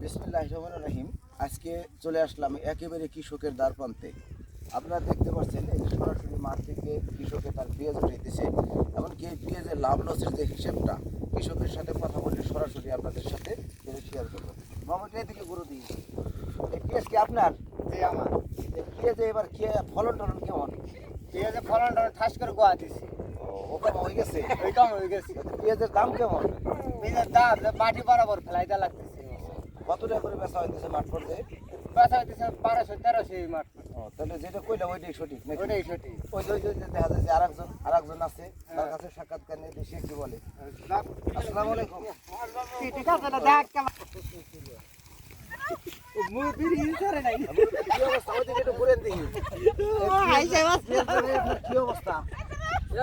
বিসমিল্লাহ রহমান রহিম। আজকে চলে আসলাম একেবারে কৃষকের দ্বার প্রান্তে। আপনারা দেখতে পাচ্ছেন এই সরাসরি মাঠ থেকে কৃষকে তার পেঁয়াজ উঠাইতেছে এমনকি এই পেঁয়াজের লাভ লসের যে হিসেবটা কৃষকের সাথে কথা বলে সরাসরি আপনাদের সাথে শেয়ার করব। মামাকে এদিকে গুরু দিই এই পেঁয়াজ কি আপনার? যে আমার। এই পেঁয়াজে এবার কে ফলন টলন কেমন পেঁয়াজের ফলন টলন ঠাস করে গোয়া দিছি হয়ে গেছে? ওই কম হয়ে গেছে। পেঁয়াজের দাম কেমন? পেঁয়াজের দাম মাটি বরাবর ফেলাইতে লাগতেছে। কত টাকা করে বেচা হইতেছে মাঠ পর্যায়ে বেচা হইতেছে বারোশো তেরোশো এই মাঠ তাহলে যেটা কইলাম ওইটাই সঠিক ওটাই সঠিক। ওই ওই যে দেখা যায় যে আরেকজন আরেকজন আছে তার কাছে সাক্ষাৎকার নিয়ে একটু বলে। আসসালামু আলাইকুম। ঠিক আছে না? দেখ কেমন কি কি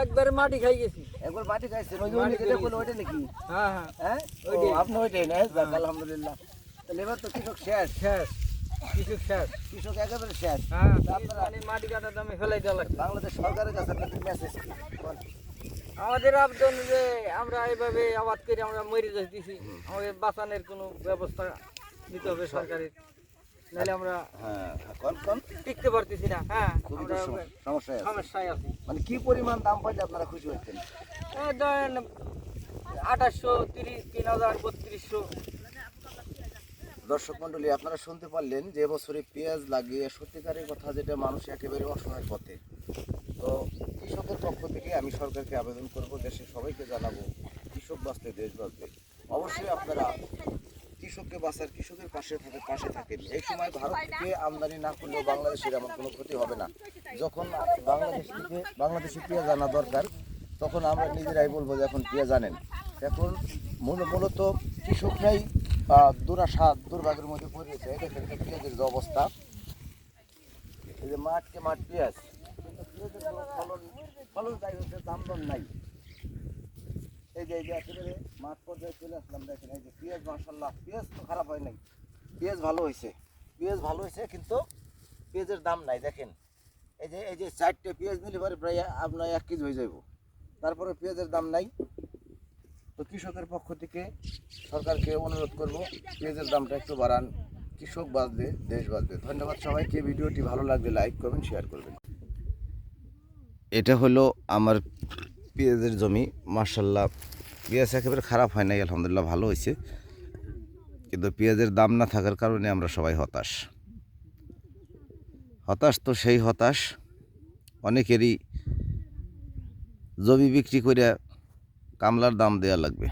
একবারে মাটি খাই গেছি। একবার মাটি ওইটা নাকি? হ্যাঁ হ্যাঁ। হ্যাঁ? আপনি ওইটাই না? আলহামদুলিল্লাহ। তাহলে এবার তো কৃষক শেষ। শেষ। কিছু শেষ। কৃষক একেবারে শেষ। হ্যাঁ। আপনারা মাটি কাটার দামে ফেলাই দেওয়া লাগছে বাংলাদেশ সরকারের কাছে আপনাদের মেসেজ আমাদের আবেদন যে আমরা এইভাবে আবাদ করে আমরা মরে যাইতেছি আমাদের বাঁচানোর কোনো ব্যবস্থা নিতে হবে সরকারের। নাহলে আমরা হ্যাঁ কোন কোন? টিকতে পারতেছি না। হ্যাঁ সমস্যায় আছে। সমস্যায় আছি। মানে কি পরিমাণ দাম পাইলে আপনারা খুশি হচ্ছেন ধরেন আঠাশশো তিরিশ তিন হাজার বত্রিশশো। দর্শক মন্ডলী, আপনারা শুনতে পারলেন যে বছরে পেঁয়াজ লাগিয়ে সত্যিকারের কথা যেটা মানুষ একেবারে অসহায় পথে। তো কৃষকের পক্ষ থেকে আমি সরকারকে আবেদন করব, দেশের সবাইকে জানাব কৃষক বাঁচতে, দেশ বাঁচবে। অবশ্যই আপনারা কৃষককে বাঁচার, কৃষকের পাশে থাকে, পাশে থাকেন। এই সময় ভারত থেকে আমদানি না করলেও বাংলাদেশের এমন কোনো ক্ষতি হবে না। যখন বাংলাদেশ থেকে বাংলাদেশে পেঁয়াজ আনা দরকার, তখন আমরা নিজেরাই বলব যে এখন পেঁয়াজ আনেন। এখন মূল- মূলত কৃষকরাই আহ, দুরাশা দুর্ভাগের মধ্যে পড়েছে দেখেন পেঁয়াজের যে অবস্থা। এই যে মাঠকে মাঠ পেঁয়াজ। ফলন ফলন যাই হচ্ছে দাম দর নাই। এই যে এই যে একেবারে মাঠ পর্যায়ে চলে আসলাম দেখেন এই যে পেঁয়াজ মাসাল্লাহ পেঁয়াজ তো খারাপ হয় নাই। পেঁয়াজ ভালো হয়েছে। পেঁয়াজ ভালো হয়েছে কিন্তু পেঁয়াজের দাম নাই দেখেন। এই যে এই যে চারটে পেঁয়াজ নিলে পরে প্রায় আপনার এক কেজি হয়ে যাব তারপরে পেঁয়াজের দাম নাই। তো কৃষকের পক্ষ থেকে সরকারকে অনুরোধ করব, পেঁয়াজের দামটা একটু বাড়ান, কৃষক বাঁচবে, দেশ বাঁচবে। ধন্যবাদ সবাইকে, ভিডিওটি ভালো লাগলে লাইক করবেন, শেয়ার করবেন। এটা হলো আমার পেঁয়াজের জমি মার্শাল্লাহ পেঁয়াজ একেবারে খারাপ হয় নাই, আলহামদুলিল্লাহ ভালো হয়েছে। কিন্তু পেঁয়াজের দাম না থাকার কারণে আমরা সবাই হতাশ। হতাশ তো সেই হতাশ, অনেকেরই জমি বিক্রি করে কামলার দাম দেওয়া লাগবে।